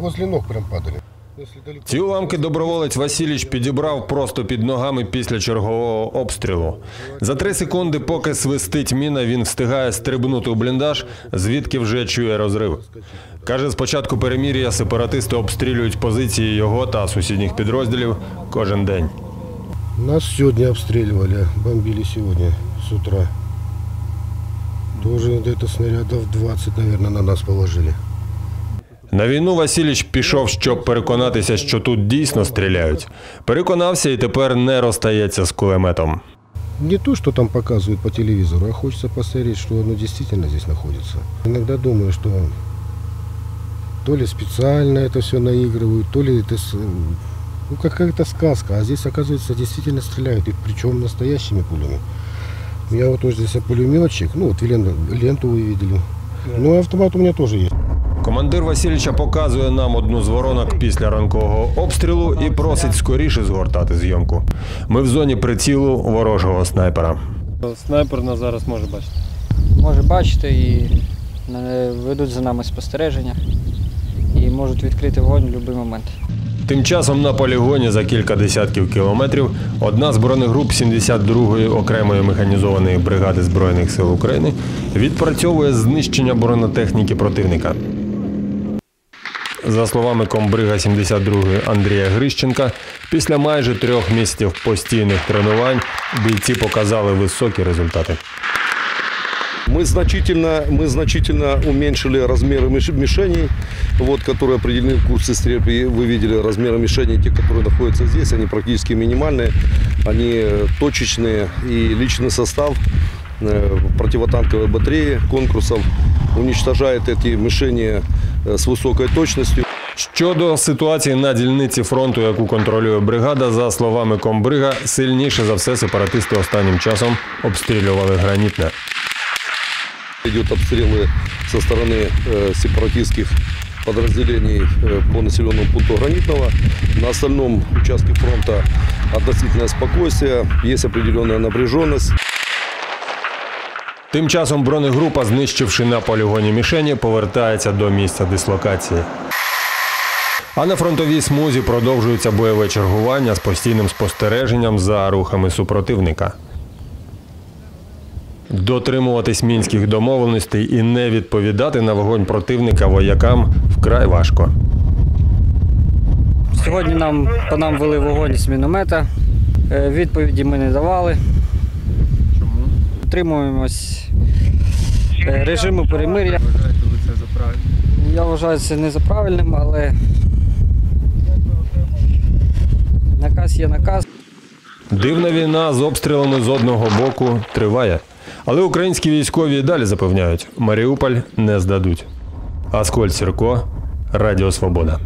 Возле ног прям падали. Ці уламки доброволець Васильович підібрав просто під ногами після чергового обстрілу. За три секунди, поки свистить міна, він встигає стрибнути у бліндаж, звідки вже чує розрив. Каже, з початку перемір'я сепаратисти обстрілюють позиції його та сусідніх підрозділів кожен день. Нас сегодня обстреливали, бомбили сегодня с утра. Тоже где-то снарядов 20, наверное, на нас положили. На війну Васильович пішов, щоб переконатися, що тут дійсно стріляють. Переконався і тепер не розстається з кулеметом. Не то, что там показывают по телевизору, а хочется посмотреть, что оно действительно здесь находится. Иногда думаю, что то ли специально это все наигрывают, то ли это с- ну, какая-то сказка. А здесь, оказывается, действительно стреляют, и причем настоящими пулями. Я вот тоже здесь пулеметчик, ну вот ленту, ленту вы видели. Ну, автомат у меня тоже есть. Командир Васильовича показує нам одну з воронок після ранкового обстрілу і просить скоріше згортати зйомку. Ми в зоні прицілу ворожого снайпера. Снайпер нас зараз може бачити. може бачити і е, ведуть за нами спостереження і можуть відкрити вогонь в будь-який момент. Тим часом на полігоні за кілька десятків кілометрів одна з бронегруп 72-ї окремої механізованої бригади Збройних сил України відпрацьовує знищення бронетехніки противника. За словами комбрига 72-ї Андрія Грищенка, після майже трьох місяців постійних тренувань бійці показали високі результати. Мы значительно, мы значительно уменьшили размеры миш- мишеней, вот, которые определены в курсе стрельбы. И Вы видели размеры мишеней, те, которые находятся здесь, они практически минимальные, они э, точечные. И личный состав э, противотанковой батареи конкурсов уничтожает эти мишени э, с высокой точностью. Щодо ситуації на дільниці фронту, яку контролює бригада, за словами комбрига, сильніше за все сепаратисти останнім часом обстрілювали гранітне. Идет обстрелы со стороны э, сепаратистских подразделений э, по населенному пункту Гранитного. На остальном участке фронта относительное спокойствие, есть определенная напряженность. Тим часом бронегрупа, знищивши на полігоні мішені, повертається до місця дислокації. А на фронтовій смузі продовжується бойове чергування з постійним спостереженням за рухами супротивника. Дотримуватись мінських домовленостей і не відповідати на вогонь противника воякам вкрай важко. Сьогодні нам по нам вели вогонь з міномета. Е, Відповіді ми не давали. Чому? Утримуємось е, режиму перемир'я. Вважаєте ви це за правильно? Я вважаю це не за правильним, але наказ є наказ. Дивна війна з обстрілами з одного боку триває. Але українські військові і далі запевняють, Маріуполь не здадуть. Аскольд Сірко, Радіо Свобода.